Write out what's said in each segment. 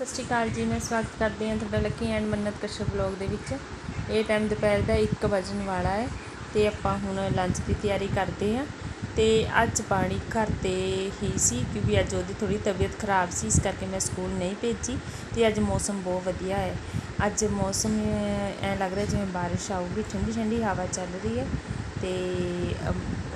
ਸਤਿ ਸ਼੍ਰੀ ਅਕਾਲ ਜੀ, ਮੈਂ ਸਵਾਗਤ ਕਰਦੀ ਹਾਂ ਤੁਹਾਡਾ ਲੱਕੀ ਐਂਡ ਮੰਨਤ ਕਸ਼ਪ ਬਲੌਗ ਦੇ ਵਿੱਚ। ਇਹ ਟਾਈਮ ਦੁਪਹਿਰ ਦਾ 1 ਵਜਣ ਵਾਲਾ ਹੈ ਤੇ ਆਪਾਂ ਹੁਣ ਲੰਚ ਦੀ ਤਿਆਰੀ ਕਰਦੇ ਹਾਂ। ਤੇ ਅੱਜ ਪਾਣੀ ਘਰ ਤੇ ਹੀ ਸੀ ਕਿਉਂਕਿ ਅੱਜ ਉਹਦੀ ਥੋੜੀ ਤਬੀਅਤ ਖਰਾਬ ਸੀ, ਇਸ ਕਰਕੇ ਮੈਂ ਸਕੂਲ ਨਹੀਂ ਭੇਜੀ ਤੇ ਅੱਜ ਮੌਸਮ ਬਹੁਤ ਵਧੀਆ ਹੈ। ਅੱਜ ਮੌਸਮ ਐ ਲੱਗ ਰਿਹਾ ਜਿਵੇਂ ਬਾਰਿਸ਼ ਆਊਗੀ ਠੰਡੀ ਠੰਡੀ ਹਵਾ ਚੱਲ ਰਹੀ ਹੈ। ਅਤੇ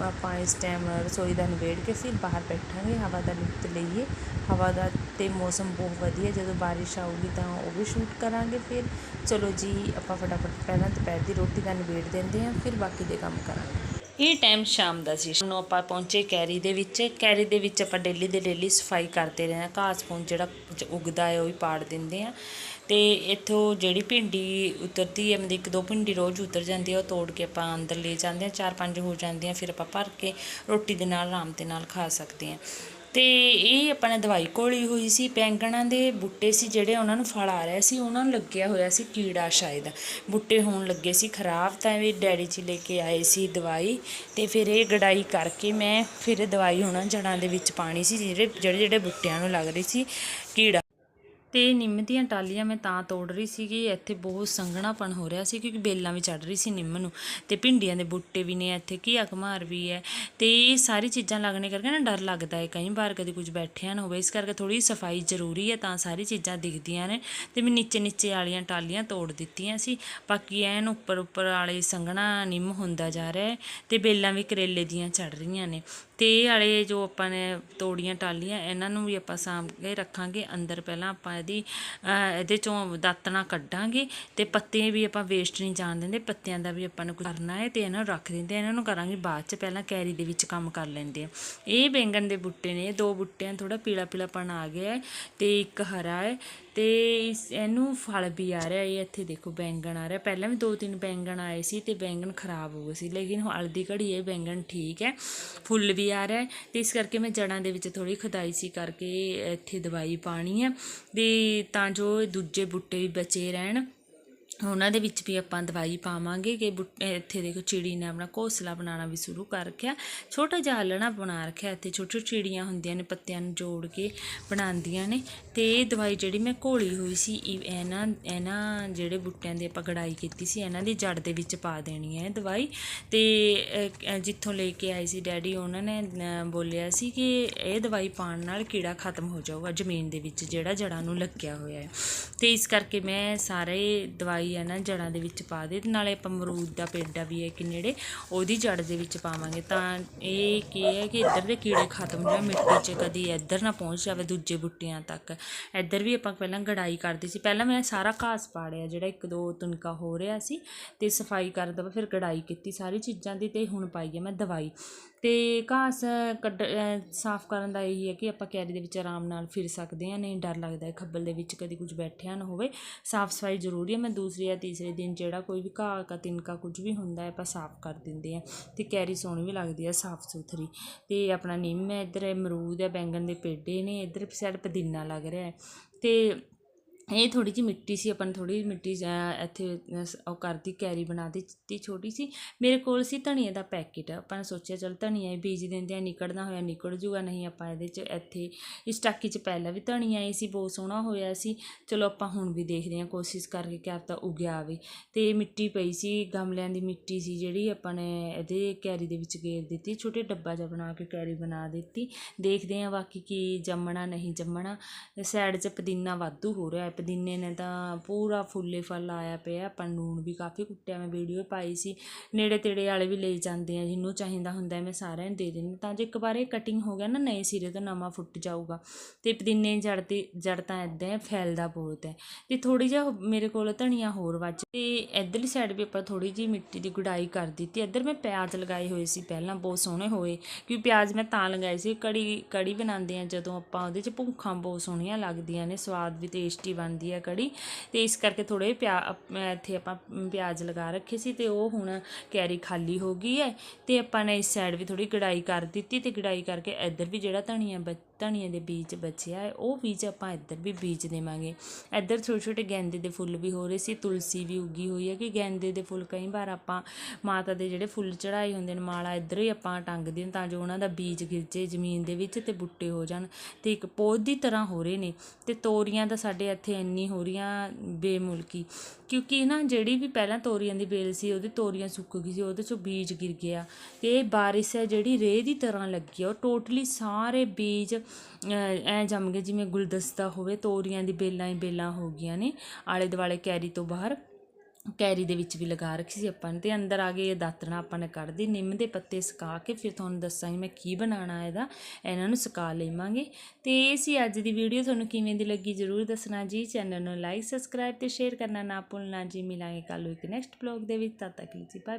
ਆਪਾਂ ਇਸ ਟਾਈਮ ਰਸੋਈ ਦਾ ਨਿਬੇੜ ਕੇ ਫਿਰ ਬਾਹਰ ਬੈਠਾਂਗੇ, ਹਵਾ ਦਾ ਲੁਤਫ ਲਈਏ। ਹਵਾ ਦਾ ਅਤੇ ਮੌਸਮ ਬਹੁਤ ਵਧੀਆ, ਜਦੋਂ ਬਾਰਿਸ਼ ਆਊਗੀ ਤਾਂ ਉਹ ਵੀ ਸ਼ੂਟ ਕਰਾਂਗੇ ਫਿਰ। ਚਲੋ ਜੀ, ਆਪਾਂ ਫਟਾਫਟ ਪਹਿਲਾਂ ਦੁਪਹਿਰ ਦੀ ਰੋਟੀ ਦਾ ਨਿਬੇੜ ਦਿੰਦੇ ਹਾਂ, ਫਿਰ ਬਾਕੀ ਦੇ ਕੰਮ ਕਰਾਂਗੇ। ਇਹ ਟਾਈਮ ਸ਼ਾਮ ਦਾ ਸੀ ਨੂੰ ਆਪਾਂ ਪਹੁੰਚੇ ਕੈਰੀ ਦੇ ਵਿੱਚ। ਕੈਰੀ ਦੇ ਵਿੱਚ ਆਪਾਂ ਡੇਲੀ ਦੇ ਡੇਲੀ ਸਫ਼ਾਈ ਕਰਦੇ ਰਹੇ ਹਾਂ। ਘਾਸ ਫੂਸ ਜਿਹੜਾ ਉੱਗਦਾ ਹੈ, ਉਹ ਵੀ ਪਾੜ ਦਿੰਦੇ ਆ ਅਤੇ ਇੱਥੋਂ ਜਿਹੜੀ ਭਿੰਡੀ ਉਤਰਦੀ ਹੈ, ਮਤਲਬ ਇੱਕ ਦੋ ਭਿੰਡੀ ਰੋਜ਼ ਉਤਰ ਜਾਂਦੀ ਹੈ, ਉਹ ਤੋੜ ਕੇ ਆਪਾਂ ਅੰਦਰ ਲੈ ਜਾਂਦੇ ਹਾਂ, ਚਾਰ ਪੰਜ ਹੋ ਜਾਂਦੀਆਂ, ਫਿਰ ਆਪਾਂ ਭਰ ਕੇ ਰੋਟੀ ਦੇ ਨਾਲ, ਆਰਾਮ ਦੇ ਨਾਲ ਖਾ ਸਕਦੇ ਹਾਂ। ਅਤੇ ਇਹ ਆਪਾਂ ਨੇ ਦਵਾਈ ਘੋਲੀ ਹੋਈ ਸੀ, ਬੈਂਗਣਾਂ ਦੇ ਬੂਟੇ ਸੀ ਜਿਹੜੇ ਉਹਨਾਂ ਨੂੰ ਫਲ ਆ ਰਿਹਾ ਸੀ, ਉਹਨਾਂ ਨੂੰ ਲੱਗਿਆ ਹੋਇਆ ਸੀ ਕੀੜਾ ਸ਼ਾਇਦ। ਬੂਟੇ ਹੋਣ ਲੱਗੇ ਸੀ ਖਰਾਬ, ਤਾਂ ਵੀ ਡੈਡੀ ਜੀ ਲੈ ਕੇ ਆਏ ਸੀ ਦਵਾਈ ਤੇ ਫਿਰ ਇਹ ਗੜਾਈ ਕਰਕੇ ਮੈਂ ਫਿਰ ਦਵਾਈ ਉਹਨਾਂ ਜੜਾਂ ਦੇ ਵਿੱਚ ਪਾਣੀ ਸੀ, ਜਿਹੜੇ ਜਿਹੜੇ ਜਿਹੜੇ ਬੂਟਿਆਂ ਨੂੰ ਲੱਗ ਰਹੀ ਸੀ, ਕੀੜਾ। ਤੇ ਨਿੰਮ ਦੀਆਂ ਟਾਲੀਆਂ ਮੈਂ ਤਾਂ ਤੋੜ ਰਹੀ ਸੀਗੀ। ਇੱਥੇ ਬਹੁਤ ਸੰਘਣਾਪਣ ਹੋ ਰਿਹਾ ਸੀ ਕਿਉਂਕਿ ਬੇਲਾਂ ਵੀ ਚੜ ਰਹੀ ਸੀ ਨਿੰਮ ਨੂੰ ਤੇ ਭਿੰਡੀਆਂ ਦੇ ਬੂਟੇ ਵੀ ਨੇ ਇੱਥੇ ਘੀਆ ਘਮਾਰ ਵੀ ਹੈ। ਤੇ ਇਹ ਸਾਰੀ ਚੀਜ਼ਾਂ ਲੱਗਣੇ ਕਰਕੇ ਨਾ ਡਰ ਲੱਗਦਾ ਹੈ ਕਈ ਵਾਰ ਕਦੇ ਕੁਝ ਬੈਠਿਆ ਨਾ ਹੋਵੇ, ਇਸ ਕਰਕੇ ਥੋੜੀ ਸਫ਼ਾਈ ਜ਼ਰੂਰੀ ਹੈ ਤਾਂ ਸਾਰੀ ਚੀਜ਼ਾਂ ਦਿਖਦੀਆਂ ਨੇ ਤੇ ਮੈਂ ਨੀਚੇ ਨੀਚੇ ਵਾਲੀਆਂ ਟਾਲੀਆਂ ਤੋੜ ਦਿੱਤੀਆਂ ਸੀ। ਬਾਕੀ ਐਨ ਉੱਪਰ ਉੱਪਰ ਵਾਲੇ ਸੰਘਣਾ ਨਿੰਮ ਹੁੰਦਾ ਜਾ ਰਿਹਾ ਹੈ ਤੇ ਬੇਲਾਂ ਵੀ ਕਰੇਲੇ ਦੀਆਂ ਚੜ ਰਹੀਆਂ ਨੇ। ਤੇ ਇਹ ਵਾਲੇ ਜੋ ਆਪਾਂ ਨੇ ਤੋੜੀਆਂ ਟਾਲੀਆਂ, ਇਹਨਾਂ ਨੂੰ ਵੀ ਆਪਾਂ ਸਾਂਭ ਕੇ ਰੱਖਾਂਗੇ ਅੰਦਰ ਪਹਿਲਾਂ ਆਪਾਂ ਇਹਦੀ ਇਹਦੇ ਚੋਂ ਦਾਤਣਾ ਕੱਢਾਂਗੇ ਤੇ ਪੱਤੇ ਵੀ ਆਪਾਂ ਵੇਸਟ ਨਹੀਂ ਜਾਣ ਦਿੰਦੇ, ਪੱਤਿਆਂ ਦਾ ਵੀ ਆਪਾਂ ਨੂੰ ਕਰਨਾ ਹੈ ਤੇ ਇਹਨਾਂ ਨੂੰ ਰੱਖ ਦਿੰਦੇ ਇਹਨਾਂ ਨੂੰ ਕਰਾਂਗੇ ਬਾਅਦ ਚ ਪਹਿਲਾਂ ਕੈਰੀ ਦੇ ਵਿੱਚ ਕੰਮ ਕਰ ਲੈਂਦੇ ਆ ਇਹ ਬੈਂਗਣ ਦੇ ਬੂਟੇ ਨੇ, ਦੋ ਬੂਟਿਆਂ ਥੋੜਾ ਪੀਲਾ ਪੀਲਾਪਣ ਆ ਗਿਆ ਹੈ ਤੇ ਇੱਕ ਹਰਾ ਹੈ ਤੇ ਇਸ, ਇਹਨੂੰ ਫਲ ਵੀ ਆ ਰਿਹਾ, ਇਹ ਇੱਥੇ ਦੇਖੋ ਬੈਂਗਣ ਆ ਰਿਹਾ, ਪਹਿਲਾਂ ਵੀ ਦੋ ਤਿੰਨ ਬੈਂਗਣ ਆਏ ਸੀ ਤੇ ਬੈਂਗਣ ਖਰਾਬ ਹੋ ਗਏ ਸੀ, ਲੇਕਿਨ ਹਲਦੀ ਘੜੀ ਇਹ ਬੈਂਗਣ ਠੀਕ ਹੈ, ਫੁੱਲ ਵੀ ਆ ਰਿਹਾ ਹੈ ਤੇ ਇਸ ਕਰਕੇ ਮੈਂ ਜੜਾਂ ਦੇ ਵਿੱਚ ਥੋੜੀ ਖੁਦਾਈ ਸੀ ਕਰਕੇ ਇੱਥੇ ਦਵਾਈ ਪਾਣੀ ਹੈ ਵੀ ਤਾਂ ਜੋ ਦੂਜੇ ਬੂਟੇ ਵੀ ਬਚੇ ਰਹਿਣ। ਉਹਨਾਂ ਦੇ ਵਿੱਚ ਵੀ ਆਪਾਂ ਦਵਾਈ ਪਾਵਾਂਗੇ ਕਿ ਬੂਟੇ, ਇੱਥੇ ਦੇਖੋ ਚਿੜੀ ਨੇ ਆਪਣਾ ਘੋਸਲਾ ਬਣਾਉਣਾ ਵੀ ਸ਼ੁਰੂ ਕਰ ਰੱਖਿਆ। ਛੋਟਾ ਜਿਹਾ ਆਲਣਾ ਬਣਾ ਰੱਖਿਆ ਇੱਥੇ ਛੋਟੀ ਛੋਟੀ ਚਿੜੀਆਂ ਹੁੰਦੀਆਂ ਨੇ ਪੱਤਿਆਂ ਨੂੰ ਜੋੜ ਕੇ ਬਣਾਉਂਦੀਆਂ ਨੇ। ਤੇ ਇਹ ਦਵਾਈ ਜਿਹੜੀ ਮੈਂ ਘੋਲੀ ਹੋਈ ਸੀ, ਇਹ ਇਹਨਾਂ ਇਹਨਾਂ ਜਿਹੜੇ ਬੂਟਿਆਂ ਦੀ ਆਪਾਂ ਗੜਾਈ ਕੀਤੀ ਸੀ, ਇਹਨਾਂ ਦੀ ਜੜ ਦੇ ਵਿੱਚ ਪਾ ਦੇਣੀ ਹੈ ਇਹ ਦਵਾਈ। ਤੇ ਜਿੱਥੋਂ ਲੈ ਕੇ ਆਈ ਸੀ ਡੈਡੀ, ਉਹਨਾਂ ਨੇ ਬੋਲਿਆ ਸੀ ਕਿ ਇਹ ਦਵਾਈ ਪਾਉਣ ਨਾਲ ਕੀੜਾ ਖਤਮ ਹੋ ਜਾਊਗਾ ਜ਼ਮੀਨ ਦੇ ਵਿੱਚ, ਜਿਹੜਾ ਜੜਾਂ ਨੂੰ ਲੱਗਿਆ ਹੋਇਆ ਹੈ। ਤੇ ਇਸ ਕਰਕੇ ਮੈਂ ਸਾਰੇ ਦਵਾਈ ਹੈ ਨਾ ਜੜਾਂ ਦੇ ਵਿੱਚ ਪਾ ਦੇ, ਨਾਲੇ ਆਪਾਂ ਅਮਰੂਦ ਦਾ ਪੇਡਾ ਵੀ ਹੈ ਕਿ ਨੇੜੇ ਉਹਦੀ ਜੜ ਦੇ ਵਿੱਚ ਪਾਵਾਂਗੇ। ਤਾਂ ਇਹ ਕੀ ਹੈ ਕਿ ਇੱਧਰ ਦੇ ਕੀੜੇ ਖਤਮ ਹੋ ਜਾਣ ਮਿੱਟੀ 'ਚ ਕਦੀ ਇੱਧਰ ਨਾ ਪਹੁੰਚ ਜਾਵੇ ਦੂਜੇ ਬੂਟਿਆਂ ਤੱਕ। ਇੱਧਰ ਵੀ ਆਪਾਂ ਪਹਿਲਾਂ ਗੜਾਈ ਕਰਦੇ ਸੀ, ਪਹਿਲਾਂ ਮੈਂ ਸਾਰਾ ਘਾਸ ਪਾੜਿਆ, ਜਿਹੜਾ ਇੱਕ ਦੋ ਤੁਨਕਾ ਹੋ ਰਿਹਾ ਸੀ, ਤੇ ਸਫ਼ਾਈ ਕਰਦਾ ਵਾ ਫਿਰ ਗੜਾਈ ਕੀਤੀ ਸਾਰੀ ਚੀਜ਼ਾਂ ਦੀ, ਤੇ ਹੁਣ ਪਾਈ ਹੈ ਮੈਂ ਦਵਾਈ। ਅਤੇ ਘਾਸ ਕੱਢ ਸਾਫ਼ ਕਰਨ ਦਾ ਇਹੀ ਹੈ ਕਿ ਆਪਾਂ ਕੈਰੀ ਦੇ ਵਿੱਚ ਆਰਾਮ ਨਾਲ ਫਿਰ ਸਕਦੇ ਹਾਂ, ਨਹੀਂ ਡਰ ਲੱਗਦਾ ਖੱਬਲ ਦੇ ਵਿੱਚ ਕਦੇ ਕੁਝ ਬੈਠਿਆ ਨਾ ਹੋਵੇ। ਸਾਫ਼ ਸਫ਼ਾਈ ਜ਼ਰੂਰੀ ਹੈ, ਮੈਂ ਦੂਸਰੇ ਜਾਂ ਤੀਸਰੇ ਦਿਨ ਜਿਹੜਾ ਕੋਈ ਵੀ ਘਾਹ ਕਾ ਤਿਨਕਾ ਕੁਝ ਵੀ ਹੁੰਦਾ ਹੈ, ਆਪਾਂ ਸਾਫ਼ ਕਰ ਦਿੰਦੇ ਹਾਂ ਅਤੇ ਕੈਰੀ ਸੋਹਣੀ ਵੀ ਲੱਗਦੀ ਹੈ ਸਾਫ਼ ਸੁਥਰੀ ਅਤੇ ਆਪਣਾ ਨਿੰਮ ਹੈ, ਇੱਧਰ ਅਮਰੂਦ ਹੈ, ਬੈਂਗਣ ਦੇ ਪੇਡੇ ਨੇ, ਇੱਧਰ ਸਾਈਡ ਪੁਦੀਨਾ ਲੱਗ ਰਿਹਾ ਹੈ। ਤੇ ਇਹ ਥੋੜ੍ਹੀ ਜਿਹੀ ਮਿੱਟੀ ਸੀ, ਆਪਾਂ ਨੇ ਥੋੜੀ ਮਿੱਟੀ ਇੱਥੇ ਉਹ ਕਰਤੀ ਕੈਰੀ ਬਣਾ ਦਿੱਤੀ ਛੋਟੀ ਸੀ। ਮੇਰੇ ਕੋਲ ਸੀ ਧਨੀਏ ਦਾ ਪੈਕੇਟ, ਆਪਾਂ ਨੇ ਸੋਚਿਆ ਚਲ ਧਨੀਆ ਹੀ ਬੀਜ ਦਿੰਦੇ ਆ ਨਿਕਲਦਾ ਹੋਇਆ ਨਿਕਲ ਜੂਗਾ, ਨਹੀਂ ਆਪਾਂ ਇਹਦੇ 'ਚ ਇੱਥੇ ਇਸ ਟਾਕੀ 'ਚ ਪਹਿਲਾਂ ਵੀ ਧਨੀਆ ਆਈ ਸੀ, ਬਹੁਤ ਸੋਹਣਾ ਹੋਇਆ ਸੀ। ਚਲੋ ਆਪਾਂ ਹੁਣ ਵੀ ਦੇਖਦੇ ਹਾਂ, ਕੋਸ਼ਿਸ਼ ਕਰਕੇ ਕਿ ਆਪ ਤਾਂ ਉਗਿਆ ਆਵੇ। ਤੇ ਮਿੱਟੀ ਪਈ ਸੀ, ਗਮਲਿਆਂ ਦੀ ਮਿੱਟੀ ਸੀ ਜਿਹੜੀ ਆਪਾਂ ਨੇ ਇਹਦੇ ਕੈਰੀ ਦੇ ਵਿੱਚ ਗੇਰ ਦਿੱਤੀ, ਛੋਟੇ ਡੱਬਾ ਜਿਹਾ ਬਣਾ ਕੇ ਕੈਰੀ ਬਣਾ ਦਿੱਤੀ। ਦੇਖਦੇ ਹਾਂ ਬਾਕੀ ਕੀ ਜੰਮਣਾ, ਨਹੀਂ ਜੰਮਣਾ। ਸਾਈਡ 'ਚ ਪੁਦੀਨਾ ਵਾਧੂ ਹੋ ਰਿਹਾ ਪੁਦੀਨੇ ਨੇ ਤਾਂ ਪੂਰਾ ਫੁੱਲੇ ਫਲ ਆਇਆ ਪਿਆ। ਆਪਾਂ ਲੂਣ ਵੀ ਕਾਫੀ ਕੁੱਟਿਆ, ਮੈਂ ਵੀਡੀਓ ਪਾਈ ਸੀ। ਨੇੜੇ ਤੇੜੇ ਵਾਲੇ ਵੀ ਲਈ ਜਾਂਦੇ ਆ, ਜਿਹਨੂੰ ਚਾਹੀਦਾ ਹੁੰਦਾ ਮੈਂ ਸਾਰਿਆਂ ਨੂੰ ਦੇ ਦਿੰਦੀ ਤਾਂ ਜੇ ਇੱਕ ਵਾਰ ਇਹ ਕਟਿੰਗ ਹੋ ਗਿਆ ਨਾ, ਨਵੇਂ ਸਿਰੇ ਤੋਂ ਨਵਾਂ ਫੁੱਟ ਜਾਊਗਾ। ਤੇ ਪੁਦੀਨੇ ਜੜ ਤੇ ਜੜ ਤਾਂ ਇਦਾਂ ਫੈਲਦਾ ਬਹੁਤ ਹੈ। ਤੇ ਥੋੜੀ ਜਿਹਾ ਮੇਰੇ ਕੋਲ ਧਨੀਆ ਹੋਰ ਵੱਜ ਤੇ ਇਧਰਲੀ ਸਾਈਡ ਵੀ ਆਪਾਂ ਥੋੜੀ ਜਿਹੀ ਮਿੱਟੀ ਦੀ ਗੁਡਾਈ ਕਰ ਦਿੱਤੀ। ਇੱਧਰ ਮੈਂ ਪਿਆਜ਼ ਲਗਾਏ ਹੋਏ ਸੀ ਪਹਿਲਾਂ, ਬਹੁਤ ਸੋਹਣੇ ਹੋਏ। ਕਿਉਂਕਿ ਪਿਆਜ਼ ਮੈਂ ਤਾਂ ਲਗਾਏ ਸੀ, ਕੜੀ ਕੜੀ ਬਣਾਉਂਦੇ ਆ ਜਦੋਂ ਆਪਾਂ ਉਹਦੇ 'ਚ ਭੁੱਖਾਂ ਬਹੁਤ ਸੋਹਣੀਆਂ ਲੱਗਦੀਆਂ ਨੇ, ਸਵਾਦ ਵੀ ਟੇਸਟੀ ਬਣਦੀ ਹੈ ਕੜੀ ਤੇ ਇਸ ਕਰਕੇ ਥੋੜੇ ਪਿਆ ਇੱਥੇ ਆਪਾਂ ਪਿਆਜ਼ ਲਗਾ ਰੱਖੇ ਸੀ ਤੇ ਉਹ ਹੁਣ ਕੈਰੀ ਖਾਲੀ ਹੋ ਗਈ ਹੈ ਤੇ ਆਪਾਂ ਨੇ ਇਸ ਸਾਈਡ ਵੀ ਥੋੜੀ ਗੜਾਈ ਕਰ ਦਿੱਤੀ ਤੇ ਗੜਾਈ ਕਰਕੇ ਇੱਧਰ ਵੀ ਜਿਹੜਾ ਧਨੀਆ ਬ- ਧਨੀਏ ਦੇ ਬੀਜ ਬਚਿਆ ਹੈ, ਉਹ ਬੀਜ ਆਪਾਂ ਇੱਧਰ ਵੀ ਬੀਜ ਦੇਵਾਂਗੇ। ਇੱਧਰ ਛੋਟੇ ਛੋਟੇ ਗੈਂਦੇ ਦੇ ਫੁੱਲ ਵੀ ਹੋ ਰਹੇ ਸੀ, ਤੁਲਸੀ ਵੀ ਉੱਗੀ ਹੋਈ ਹੈ ਕਿ ਗੈਂਦੇ ਦੇ ਫੁੱਲ ਕਈ ਵਾਰ ਆਪਾਂ ਮਾਤਾ ਦੇ ਜਿਹੜੇ ਫੁੱਲ ਚੜਾਏ ਹੁੰਦੇ ਨੇ, ਮਾਲਾ ਇੱਧਰ ਹੀ ਆਪਾਂ ਟੰਗਦੇ ਹਾਂ ਤਾਂ ਜੋ ਉਹਨਾਂ ਦਾ ਬੀਜ ਗਿਰ ਜੇ ਜ਼ਮੀਨ ਦੇ ਵਿੱਚ ਤੇ ਬੁੱਟੇ ਹੋ ਜਾਣ। ਤੇ ਇੱਕ ਪੌਦ ਦੀ ਤਰ੍ਹਾਂ ਹੋ ਰਹੇ ਨੇ ਤੇ ਤੋਰੀਆਂ ਦਾ ਸਾਡੇ ਇੱਥੇ ਇੰਨੀ ਹੋ ਰਹੀਆਂ ਬੇਮੁਲਕੀ, ਕਿਉਂਕਿ ਨਾ ਜਿਹੜੀ ਵੀ ਪਹਿਲਾਂ ਤੋਰੀਆਂ ਦੀ ਬੇਲ ਸੀ, ਉਹਦੀ ਤੋਰੀਆਂ ਸੁੱਕ ਗਈ ਸੀ, ਉਹਦੇ ਚੋਂ ਬੀਜ ਗਿਰ ਗਿਆ। ਤੇ ਇਹ ਬਾਰਿਸ਼ ਹੈ ਜਿਹੜੀ ਰੇਹ ਦੀ ਤਰ੍ਹਾਂ ਲੱਗੀ ਆ, ਉਹ ਟੋਟਲੀ ਸਾਰੇ ਬੀਜ ਐ ਜੰਮ ਗਏ, ਜਿਵੇਂ ਗੁਲਦਸਤਾ ਹੋਵੇ, ਤੋਰੀਆਂ ਦੀ ਬੇਲਾਂ ਹੀ ਬੇਲਾਂ ਹੋ ਗਈਆਂ ਨੇ। ਆਲੇ ਦੁਆਲੇ ਕੈਰੀ ਤੋਂ ਬਾਹਰ ਕੈਰੀ ਦੇ ਵਿੱਚ ਵੀ ਲਗਾ ਰੱਖੀ ਸੀ ਆਪਾਂ ਨੇ ਤੇ ਅੰਦਰ ਆ ਗਏ, ਇਹ ਦਾਤਣਾ ਆਪਾਂ ਨੇ ਕੱਢਦੀ ਨਿੰਮ ਦੇ ਪੱਤੇ ਸੁਕਾ ਕੇ ਫਿਰ ਤੁਹਾਨੂੰ ਦੱਸਾਂਗੀ ਮੈਂ ਕੀ ਬਣਾਉਣਾ ਇਹਦਾ, ਇਹਨਾਂ ਨੂੰ ਸੁਕਾ ਲਵਾਂਗੇ। ਤੇ ਇਹ ਸੀ ਅੱਜ ਦੀ ਵੀਡੀਓ ਤੁਹਾਨੂੰ ਕਿਵੇਂ ਦੀ ਲੱਗੀ ਜਰੂਰ ਦੱਸਣਾ ਜੀ। ਚੈਨਲ ਨੂੰ ਲਾਈਕ ਸਬਸਕ੍ਰਾਈਬ ਤੇ ਸ਼ੇਅਰ ਕਰਨਾ ਨਾ ਭੁੱਲਣਾ ਜੀ। ਮਿਲਾਂਗੇ ਕੱਲ ਇੱਕ ਨੈਕਸਟ ਬਲੌਗ ਦੇ ਵਿੱਚ, ਤਦ ਤੱਕ ਲਈ ਜੀ ਬਾਏ ਬਾਏ